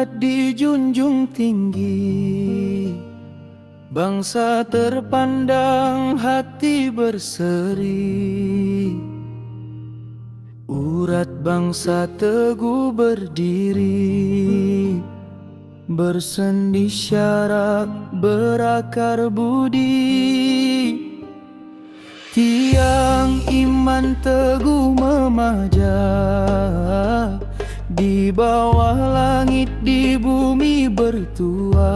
adat dijunjung tinggi. Bangsa terpandang hati berseri. Urat bangsa teguh berdiri. Bersendi syarak berakar budi. Tiang iman teguh memajak Di bawah langit di bumi bertua.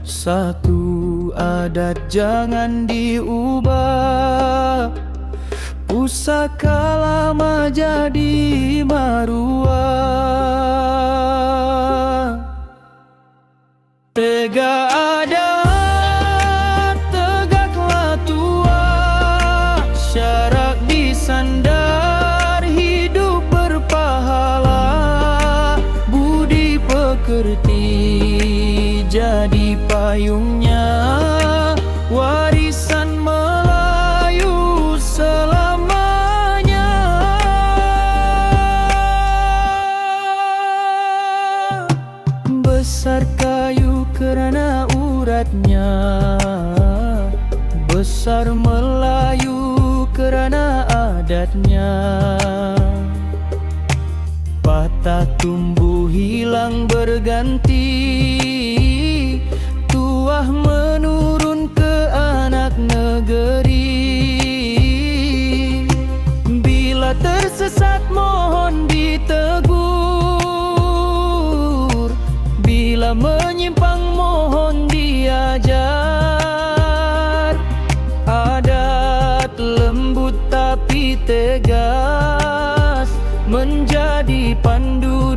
Satu adat jangan diubah. Pusaka lama jadi maruah payungnya. Warisan Melayu selamanya. Besar kayu kerana uratnya. Besar Melayu kerana adatnya. Patah tumbuh hilang berganti Menurun ke anak negeri. Bila tersesat mohon ditegur. Bila menyimpang mohon diajar. Adat lembut tapi tegas Menjadi pandu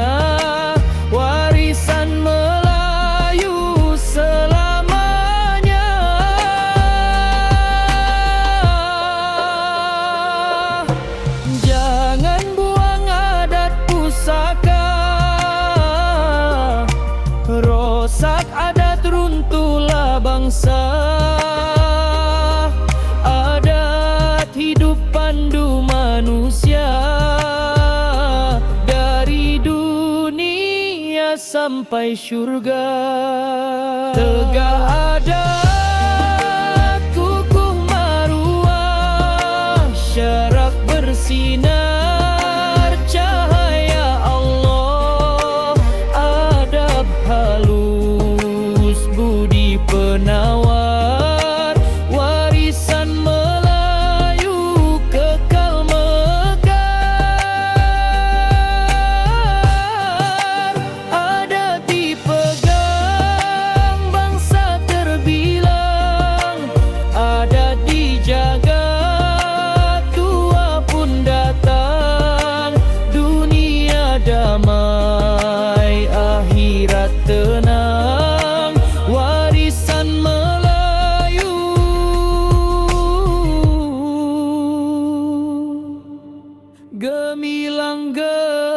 pusaka Rosak adat runtuhlah bangsa. Adat hidup pandu manusia. Dari dunia sampai syurga. Tegak adat gemilang gemilang.